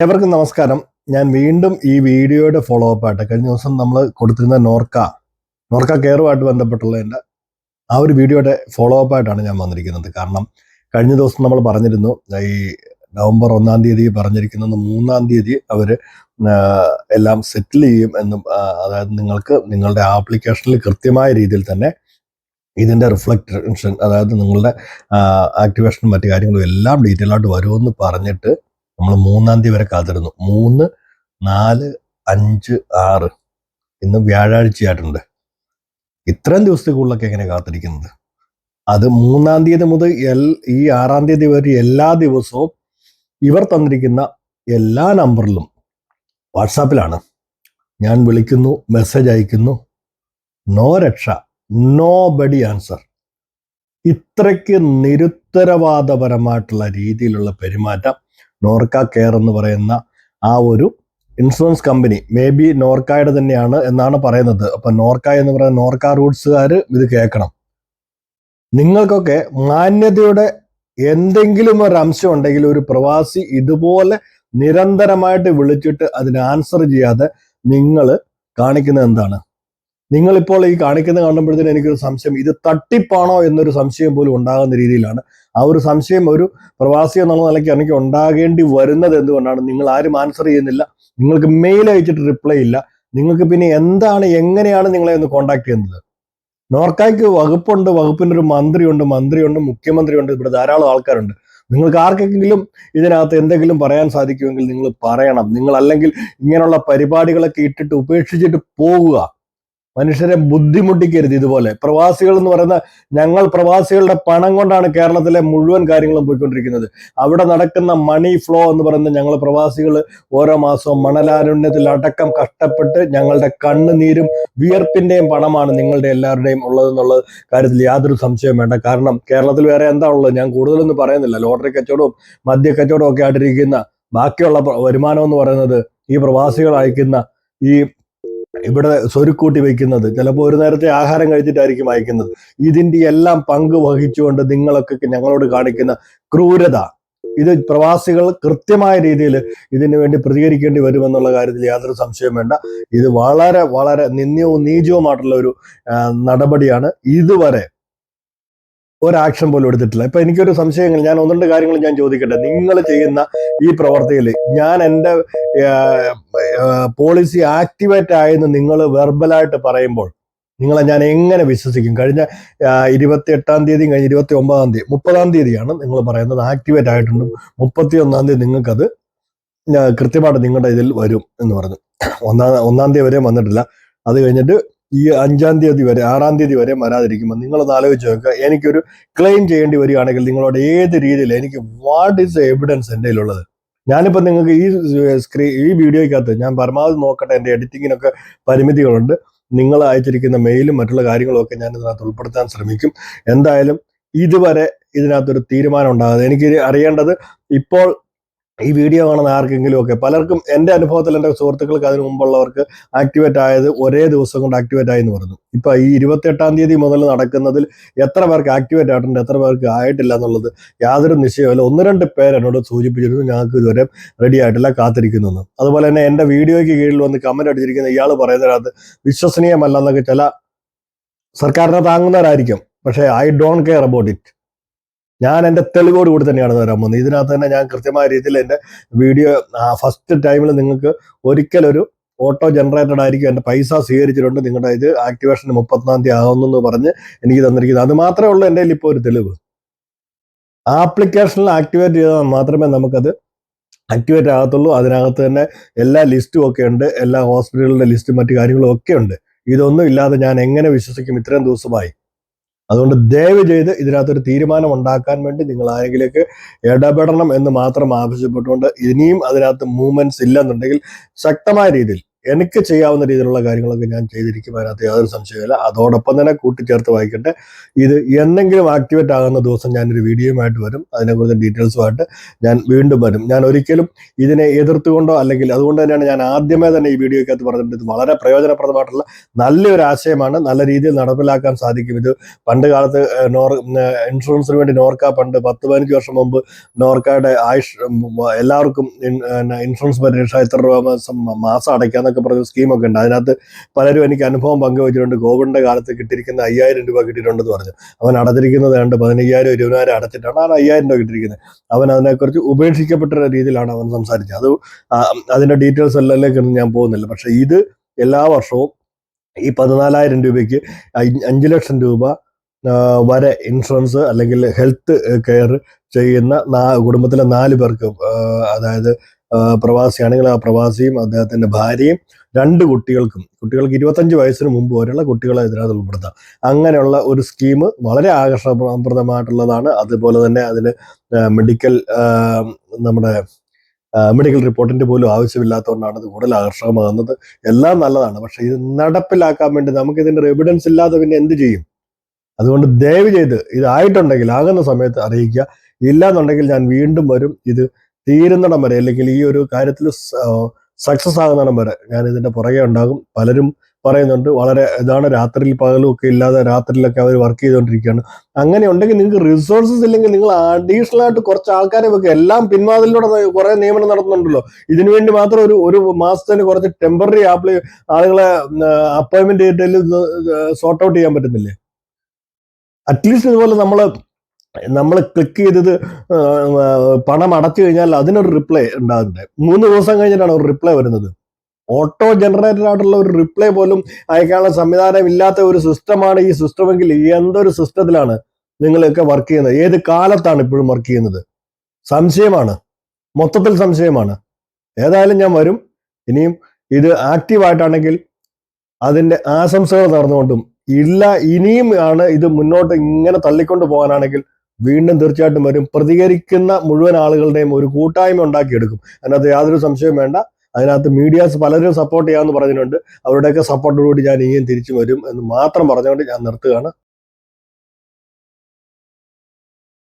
ഏവർക്കും നമസ്കാരം. ഞാൻ വീണ്ടും ഈ വീഡിയോയുടെ ഫോളോ അപ്പ് ആയിട്ട് കഴിഞ്ഞ ദിവസം നമ്മൾ കൊടുത്തിരുന്ന നോർക്ക നോർക്ക കെയറുമായിട്ട് ബന്ധപ്പെട്ടുള്ളതിന്റെ ആ ഒരു വീഡിയോയുടെ ഫോളോ അപ്പ് ആയിട്ടാണ് ഞാൻ വന്നിരിക്കുന്നത്. കാരണം കഴിഞ്ഞ ദിവസം നമ്മൾ പറഞ്ഞിരുന്നു ഈ നവംബർ ഒന്നാം തീയതി പറഞ്ഞിരിക്കുന്നത് മൂന്നാം തീയതി അവർ എല്ലാം സെറ്റിൽ ചെയ്യും എന്നും അതായത് നിങ്ങൾക്ക് നിങ്ങളുടെ ആപ്ലിക്കേഷനിൽ കൃത്യമായ രീതിയിൽ തന്നെ ഇതിന്റെ റിഫ്ലക്ഷൻ അതായത് നിങ്ങളുടെ ആക്ടിവേഷനും മറ്റു കാര്യങ്ങളും എല്ലാം ഡീറ്റെയിൽ ആയിട്ട് വരുമെന്ന് പറഞ്ഞിട്ട് നമ്മൾ മൂന്നാം തീയതി വരെ കാത്തിരുന്നു. മൂന്ന് നാല് അഞ്ച് ആറ്. ഇന്ന് വ്യാഴാഴ്ചയായിട്ടുണ്ട്. ഇത്രയും ദിവസത്തേക്കുള്ളൊക്കെ എങ്ങനെ കാത്തിരിക്കുന്നത്? അത് മൂന്നാം തീയതി മുതൽ എൽ ഈ ആറാം തീയതി വരെ എല്ലാ ദിവസവും ഇവർ തന്നിരിക്കുന്ന എല്ലാ നമ്പറിലും വാട്സാപ്പിലാണ്. ഞാൻ വിളിക്കുന്നു മെസ്സേജ് അയക്കുന്നു. നോ രക്ഷ നോ ബഡി ആൻസർ ഇത്രയ്ക്ക് നിരുത്തരവാദപരമായിട്ടുള്ള രീതിയിലുള്ള പെരുമാറ്റം നോർക്ക കെയർ എന്ന് പറയുന്ന ആ ഒരു ഇൻഷുറൻസ് കമ്പനി. മേ ബി നോർക്കായുടെ തന്നെയാണ് എന്നാണ് പറയുന്നത്. അപ്പൊ നോർക്ക എന്ന് പറയുന്ന നോർക്ക റൂട്ട്സുകാർ ഇത് കേൾക്കണം. നിങ്ങൾക്കൊക്കെ മാന്യതയുടെ എന്തെങ്കിലും ഒരു അംശം ഉണ്ടെങ്കിൽ ഒരു പ്രവാസി ഇതുപോലെ നിരന്തരമായിട്ട് വിളിച്ചിട്ട് അതിന് ആൻസർ ചെയ്യാതെ നിങ്ങൾ കാണിക്കുന്നത് എന്താണ്? നിങ്ങളിപ്പോൾ ഈ കാണിക്കുന്ന കാണുമ്പോഴത്തേന് എനിക്കൊരു സംശയം. ഇത് തട്ടിപ്പാണോ എന്നൊരു സംശയം പോലും ഉണ്ടാകുന്ന രീതിയിലാണ്. ആ ഒരു സംശയം ഒരു പ്രവാസി എന്നുള്ള നിലയ്ക്ക് എനിക്ക് ഉണ്ടാകേണ്ടി വരുന്നത് എന്തുകൊണ്ടാണ്? നിങ്ങൾ ആരും ആൻസർ ചെയ്യുന്നില്ല. നിങ്ങൾക്ക് മെയിൽ അയച്ചിട്ട് റിപ്ലൈ ഇല്ല. നിങ്ങൾക്ക് പിന്നെ എന്താണ് എങ്ങനെയാണ് നിങ്ങളെ ഒന്ന് കോൺടാക്ട് ചെയ്യുന്നത്? നോർക്കായ്ക്ക് വകുപ്പുണ്ട് വകുപ്പിന്റെ ഒരു മന്ത്രിയുണ്ട് മന്ത്രിയുണ്ട് മുഖ്യമന്ത്രിയുണ്ട് ഇവിടെ ധാരാളം ആൾക്കാരുണ്ട്. നിങ്ങൾക്ക് ആർക്കെങ്കിലും ഇതിനകത്ത് എന്തെങ്കിലും പറയാൻ സാധിക്കുമെങ്കിൽ നിങ്ങൾ പറയണം. നിങ്ങൾ അല്ലെങ്കിൽ ഇങ്ങനെയുള്ള പരിപാടികളൊക്കെ ഇട്ടിട്ട് ഉപേക്ഷിച്ചിട്ട് പോകുക മനുഷ്യരെ ബുദ്ധിമുട്ടിക്കരുത് ഇതുപോലെ. പ്രവാസികൾ എന്ന് പറയുന്ന ഞങ്ങൾ പ്രവാസികളുടെ പണം കൊണ്ടാണ് കേരളത്തിലെ മുഴുവൻ കാര്യങ്ങളും പോയിക്കൊണ്ടിരിക്കുന്നത്. അവിടെ നടക്കുന്ന മണി ഫ്ലോ എന്ന് പറയുന്ന ഞങ്ങൾ പ്രവാസികൾ ഓരോ മാസവും മണലാരുണ്യത്തിൽ അടക്കം കഷ്ടപ്പെട്ട് ഞങ്ങളുടെ കണ്ണുനീരും വിയർപ്പിന്റെയും പണമാണ് നിങ്ങളുടെ എല്ലാവരുടെയും ഉള്ളതെന്നുള്ള കാര്യത്തിൽ യാതൊരു സംശയവും വേണ്ട. കാരണം കേരളത്തിൽ വേറെ എന്താ ഉള്ളത്? ഞാൻ കൂടുതലൊന്നും പറയുന്നില്ല. ലോട്ടറി കച്ചവടവും മദ്യ കച്ചവടവും ഒക്കെ ആയിട്ടിരിക്കുന്ന ബാക്കിയുള്ള വരുമാനം എന്ന് പറയുന്നത് ഈ പ്രവാസികൾ അയക്കുന്ന ഈ ഇവിടെ സ്വരുക്കൂട്ടി വെക്കുന്നത്. ചിലപ്പോൾ ഒരു നേരത്തെ ആഹാരം കഴിച്ചിട്ടായിരിക്കും അയക്കുന്നത്. ഇതിന്റെ എല്ലാം പങ്ക് വഹിച്ചുകൊണ്ട് നിങ്ങളൊക്കെ ഞങ്ങളോട് കാണിക്കുന്ന ക്രൂരത. ഇത് പ്രവാസികൾ കൃത്യമായ രീതിയിൽ ഇതിനു വേണ്ടി പ്രതികരിക്കേണ്ടി വരുമെന്നുള്ള കാര്യത്തിൽ യാതൊരു സംശയവും വേണ്ട. ഇത് വളരെ വളരെ നിന്ദ്യവും നീചവുമായിട്ടുള്ള ഒരു നടപടിയാണ്. ഇതുവരെ ഒരാക്ഷൻ പോലും എടുത്തിട്ടില്ല. ഇപ്പൊ എനിക്കൊരു സംശയങ്ങൾ ഞാൻ ഒന്ന് രണ്ട് കാര്യങ്ങൾ ഞാൻ ചോദിക്കട്ടെ. നിങ്ങൾ ചെയ്യുന്ന ഈ പ്രവർത്തിയിൽ ഞാൻ എന്റെ പോളിസി ആക്ടിവേറ്റ് ആയെന്ന് നിങ്ങൾ വെർബലായിട്ട് പറയുമ്പോൾ നിങ്ങളെ ഞാൻ എങ്ങനെ വിശ്വസിക്കും? കഴിഞ്ഞ ഇരുപത്തി എട്ടാം തീയതി കഴിഞ്ഞ ഇരുപത്തി ഒമ്പതാം തീയതി മുപ്പതാം തീയതിയാണ് നിങ്ങൾ പറയുന്നത് ആക്ടിവേറ്റ് ആയിട്ടുണ്ട്. മുപ്പത്തി ഒന്നാം തീയതി നിങ്ങൾക്കത് കൃത്യമായിട്ട് നിങ്ങളുടെ ഇതിൽ വരും എന്ന് പറഞ്ഞു. ഒന്നാം ഒന്നാം തീയതി വരെ വന്നിട്ടില്ല. അത് കഴിഞ്ഞിട്ട് ഈ അഞ്ചാം തീയതി വരെ ആറാം തീയതി വരെ വരാതിരിക്കുമ്പോൾ നിങ്ങളൊന്ന് ആലോചിച്ച് നോക്കുക. എനിക്കൊരു ക്ലെയിം ചെയ്യേണ്ടി വരികയാണെങ്കിൽ നിങ്ങളോട് ഏത് രീതിയിൽ എനിക്ക് വാട്ട് ഈസ് എവിഡൻസ് എന്റെ കയ്യിലുള്ളത്? ഞാനിപ്പോൾ നിങ്ങൾക്ക് ഈ സ്ക്രീൻ ഈ വീഡിയോയ്ക്കകത്ത് ഞാൻ പരമാവധി നോക്കട്ടെ എന്റെ എഡിറ്റിങ്ങിനൊക്കെ പരിമിതികളുണ്ട്. നിങ്ങൾ അയച്ചിരിക്കുന്ന മെയിലും മറ്റുള്ള കാര്യങ്ങളും ഒക്കെ ഞാൻ ഇതിനകത്ത് ഉൾപ്പെടുത്താൻ ശ്രമിക്കും. എന്തായാലും ഇതുവരെ ഇതിനകത്തൊരു തീരുമാനം ഉണ്ടാകാതെ എനിക്ക് അറിയേണ്ടത് ഇപ്പോൾ ഈ വീഡിയോ കാണുന്ന ആർക്കെങ്കിലും ഒക്കെ പലർക്കും എന്റെ അനുഭവത്തിൽ എന്റെ സുഹൃത്തുക്കൾക്ക് അതിന് മുമ്പുള്ളവർക്ക് ആക്ടിവേറ്റ് ആയത് ഒരേ ദിവസം കൊണ്ട് ആക്ടിവേറ്റ് ആയെന്ന് പറഞ്ഞു. ഇപ്പൊ ഈ ഇരുപത്തെട്ടാം തീയതി മുതൽ നടക്കുന്നതിൽ എത്ര പേർക്ക് ആക്ടിവേറ്റ് ആയിട്ടുണ്ട് എത്ര പേർക്ക് ആയിട്ടില്ല എന്നുള്ളത് യാതൊരു നിശ്ചയമല്ല ഒന്ന് രണ്ട് പേര് എന്നോട് സൂചിപ്പിച്ചിരുന്നു ഞങ്ങൾക്ക് ഇതുവരെ റെഡി ആയിട്ടില്ല കാത്തിരിക്കുന്നു അതുപോലെ തന്നെ എന്റെ വീഡിയോയ്ക്ക് കീഴിൽ വന്ന് കമന്റ് അടിച്ചിരിക്കുന്ന ഇയാൾ പറയുന്നതിനകത്ത് വിശ്വസനീയമല്ല എന്നൊക്കെ ചില സർക്കാരിനെ താങ്ങുന്നവരായിരിക്കും. പക്ഷേ I don't care about it ഞാൻ എന്റെ തെളിവോട് കൂടി തന്നെയാണ് വരാൻ പോകുന്നത്. ഇതിനകത്ത് തന്നെ ഞാൻ കൃത്യമായ രീതിയിൽ എന്റെ വീഡിയോ ഫസ്റ്റ് ടൈമിൽ നിങ്ങൾക്ക് ഒരിക്കലൊരു ഓട്ടോ ജനറേറ്റഡ് ആയിരിക്കും എന്റെ പൈസ സ്വീകരിച്ചിട്ടുണ്ട്. നിങ്ങളുടെ ഇത് ആക്ടിവേഷൻ മുപ്പത്തൊന്നാം തീയതി ആകുന്നു എന്ന് പറഞ്ഞ് എനിക്ക് തന്നിരിക്കുന്നത്. അത് മാത്രമേ ഉള്ളൂ എന്റെ ഇപ്പോൾ ഒരു തെളിവ്. ആപ്ലിക്കേഷനിൽ ആക്ടിവേറ്റ് ചെയ്താൽ മാത്രമേ നമുക്കത് ആക്ടിവേറ്റ് ആകത്തുള്ളൂ. അതിനകത്ത് തന്നെ എല്ലാ ലിസ്റ്റും ഒക്കെ ഉണ്ട്. എല്ലാ ഹോസ്പിറ്റലുകളുടെ ലിസ്റ്റും മറ്റു കാര്യങ്ങളും ഒക്കെ ഉണ്ട്. ഇതൊന്നും ഇല്ലാതെ ഞാൻ എങ്ങനെ വിശ്വസിക്കും ഇത്രയും ദിവസമായി? അതുകൊണ്ട് ദയവ് ചെയ്ത് ഇതിനകത്തൊരു തീരുമാനം ഉണ്ടാക്കാൻ വേണ്ടി നിങ്ങൾ ആരെങ്കിലേക്ക് ഇടപെടണം എന്ന് മാത്രം ആവശ്യപ്പെട്ടുകൊണ്ട് ഇനിയും അതിനകത്ത് മൂവ്മെന്റ്സ് ഇല്ലെന്നുണ്ടെങ്കിൽ ശക്തമായ രീതിയിൽ എനിക്ക് ചെയ്യാവുന്ന രീതിയിലുള്ള കാര്യങ്ങളൊക്കെ ഞാൻ ചെയ്തിരിക്കും അതിനകത്ത് യാതൊരു സംശയമില്ല അതോടൊപ്പം തന്നെ കൂട്ടിച്ചേർത്ത് വായിക്കട്ടെ. ഇത് എന്തെങ്കിലും ആക്ടിവേറ്റ് ആകുന്ന ദിവസം ഞാനൊരു വീഡിയോയുമായിട്ട് വരും. അതിനെക്കുറിച്ച് ഡീറ്റെയിൽസുമായിട്ട് ഞാൻ വീണ്ടും വരും. ഞാൻ ഒരിക്കലും ഇതിനെ എതിർത്തുകൊണ്ടോ അല്ലെങ്കിൽ അതുകൊണ്ട് തന്നെയാണ് ഞാൻ ആദ്യമേ തന്നെ ഈ വീഡിയോയ്ക്കകത്ത് പറഞ്ഞിട്ട് ഇത് വളരെ പ്രയോജനപ്രദമായിട്ടുള്ള നല്ലൊരു ആശയമാണ്. നല്ല രീതിയിൽ നടപ്പിലാക്കാൻ സാധിക്കും. ഇത് പണ്ട് കാലത്ത് നോർ ഇൻഷുറൻസിന് വേണ്ടി നോർക്ക പണ്ട് പത്ത് പതിനഞ്ച് വർഷം മുമ്പ് നോർക്കയുടെ ആയുഷ് എല്ലാവർക്കും ഇൻഷുറൻസ് പരിരക്ഷ എത്ര രൂപ മാസം മാസം അടയ്ക്കാന്നൊക്കെ പറഞ്ഞ സ്കീമൊക്കെ ഉണ്ട്. അതിനകത്ത് പലരും എനിക്ക് അനുഭവം പങ്കുവച്ചിട്ടുണ്ട്. കോവിഡിന്റെ കാലത്ത് കിട്ടിയിരിക്കുന്ന അയ്യായിരം രൂപ കിട്ടിയിട്ടുണ്ടെന്ന് പറഞ്ഞു. അവൻ അടച്ചിരിക്കുന്നത് കണ്ട് പതിനയ്യായിരം ഇരുപതിനായിരം അടച്ചിട്ടാണ് ആ അയ്യായിരം രൂപ കിട്ടിയിരിക്കുന്നത്. അവൻ അതിനെക്കുറിച്ച് ഉപേക്ഷിക്കപ്പെട്ട രീതിയിലാണ് അവൻ സംസാരിച്ചത്. അത് അതിന്റെ ഡീറ്റെയിൽസ് എല്ലാത്തിലേക്കൊന്നും ഞാൻ പോകുന്നില്ല. പക്ഷെ ഇത് എല്ലാ വർഷവും ഈ പതിനാലായിരം രൂപയ്ക്ക് അഞ്ച് ലക്ഷം രൂപ വരെ ഇൻഷുറൻസ് അല്ലെങ്കിൽ ഹെൽത്ത് കെയർ ചെയ്യുന്ന കുടുംബത്തിലെ നാല് പേർക്ക് അതായത് പ്രവാസിയാണെങ്കിൽ ആ പ്രവാസിയും അദ്ദേഹത്തിന്റെ ഭാര്യയും രണ്ട് കുട്ടികൾക്കും കുട്ടികൾക്ക് ഇരുപത്തഞ്ച് വയസ്സിന് മുമ്പ് വരെയുള്ള കുട്ടികളെ ഇതിനകത്ത് ഉൾപ്പെടുത്താം. അങ്ങനെയുള്ള ഒരു സ്കീം വളരെ ആകർഷണപ്രദമായിട്ടുള്ളതാണ്. അതുപോലെ തന്നെ അതിന് മെഡിക്കൽ നമ്മുടെ മെഡിക്കൽ റിപ്പോർട്ടിന്റെ പോലും ആവശ്യമില്ലാത്തതുകൊണ്ടാണ് ഇത് കൂടുതൽ ആകർഷകമാകുന്നത്. എല്ലാം നല്ലതാണ്. പക്ഷെ ഇത് നടപ്പിലാക്കാൻ വേണ്ടി നമുക്ക് ഇതിന്റെ എവിഡൻസ് ഇല്ലാതെ പിന്നെ എന്ത് ചെയ്യും? അതുകൊണ്ട് ദയവ് ചെയ്ത് ഇതായിട്ടുണ്ടെങ്കിൽ ആകുന്ന സമയത്ത് അറിയിക്കുക. ഇല്ലാന്നുണ്ടെങ്കിൽ ഞാൻ വീണ്ടും വരും. ഇത് തീരുന്നിടം വരെ അല്ലെങ്കിൽ ഈ ഒരു കാര്യത്തിൽ സക്സസ് ആകുന്നിടം വരെ ഞാൻ ഇതിന്റെ പുറകെ ഉണ്ടാകും. പലരും പറയുന്നുണ്ട് വളരെ ഇതാണ് രാത്രിയിൽ പകലും ഒക്കെ ഇല്ലാതെ രാത്രിയിലൊക്കെ അവർ വർക്ക് ചെയ്തുകൊണ്ടിരിക്കുകയാണ്. അങ്ങനെ ഉണ്ടെങ്കിൽ നിങ്ങൾക്ക് റിസോഴ്സസ് ഇല്ലെങ്കിൽ നിങ്ങൾ അഡീഷണൽ ആയിട്ട് കുറച്ച് ആൾക്കാരെ വെക്കുക. എല്ലാം പിൻവാതിലൂടെ കുറെ നിയമനം നടത്തുന്നുണ്ടല്ലോ. ഇതിനു വേണ്ടി മാത്രം ഒരു ഒരു മാസത്തിന് കുറച്ച് ടെമ്പററി ആപ്ലി ആളുകളെ അപ്പോയിന്റ്മെന്റ് ചെയ്തിട്ട് സോർട്ട് ഔട്ട് ചെയ്യാൻ പറ്റുന്നില്ലേ? അറ്റ്ലീസ്റ്റ് ഇതുപോലെ നമ്മൾ നമ്മൾ ക്ലിക്ക് ചെയ്തത് പണം അടച്ചു കഴിഞ്ഞാൽ അതിനൊരു റിപ്ലൈ ഉണ്ടാകുന്നുണ്ട്. മൂന്ന് ദിവസം കഴിഞ്ഞിട്ടാണ് ഒരു റിപ്ലൈ വരുന്നത്. ഓട്ടോ ജനറേറ്റഡ് ആയിട്ടുള്ള ഒരു റിപ്ലൈ പോലും അയക്കാനുള്ള സംവിധാനം ഇല്ലാത്ത ഒരു സിസ്റ്റമാണ് ഈ സിസ്റ്റമെങ്കിൽ എന്തൊരു സിസ്റ്റത്തിലാണ് നിങ്ങളൊക്കെ വർക്ക് ചെയ്യുന്നത്? ഏത് കാലത്താണ് ഇപ്പോഴും വർക്ക് ചെയ്യുന്നത്? സംശയമാണ്. മൊത്തത്തിൽ സംശയമാണ്. ഏതായാലും ഞാൻ വരും. ഇനിയും ഇത് ആക്റ്റീവായിട്ടാണെങ്കിൽ അതിന്റെ ആശംസകൾ നടന്നുകൊണ്ടും ഇല്ല ഇനിയും ആണ് ഇത് മുന്നോട്ട് ഇങ്ങനെ തള്ളിക്കൊണ്ട് പോകാനാണെങ്കിൽ വീണ്ടും തീർച്ചയായിട്ടും വരും. പ്രതികരിക്കുന്ന മുഴുവൻ ആളുകളുടെയും ഒരു കൂട്ടായ്മ ഉണ്ടാക്കിയെടുക്കും. അതിനകത്ത് യാതൊരു സംശയവും വേണ്ട. അതിനകത്ത് മീഡിയാസ് പലരും സപ്പോർട്ട് ചെയ്യാമെന്ന് പറഞ്ഞിട്ടുണ്ട്. അവരുടെയൊക്കെ സപ്പോർട്ടോടുകൂടി ഞാൻ ഇനിയും തിരിച്ചു വരും എന്ന് മാത്രം പറഞ്ഞുകൊണ്ട് ഞാൻ നിർത്തുകയാണ്.